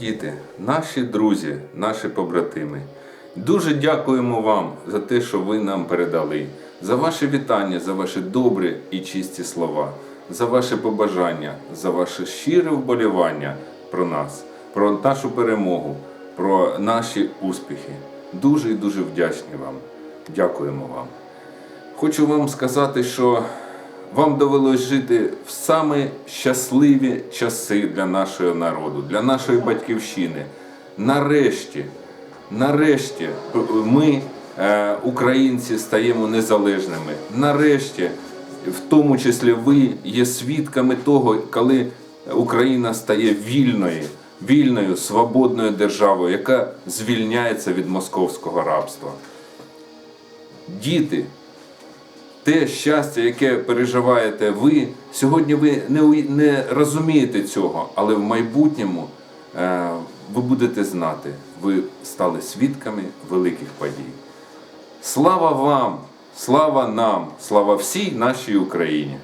Діти, наші друзі, наші побратими, дуже дякуємо вам за те, що ви нам передали, за ваші вітання, за ваші добрі і чисті слова, за ваші побажання, за ваше щире вболівання про нас, про нашу перемогу, про наші успіхи. Дуже і дуже вдячні вам. Дякуємо вам. Хочу вам сказати, що вам довелось жити в самі щасливі часи для нашого народу, для нашої батьківщини. Нарешті, нарешті ми, е, українці, стаємо незалежними. Нарешті, в тому числі ви є свідками того, коли Україна стає вільною, вільною, свободною державою, яка звільняється від московського рабства. Діти, те щастя, яке переживаєте ви, сьогодні ви не, не розумієте цього, але в майбутньому е, ви будете знати, ви стали свідками великих подій. Слава вам, слава нам, слава всій нашій Україні!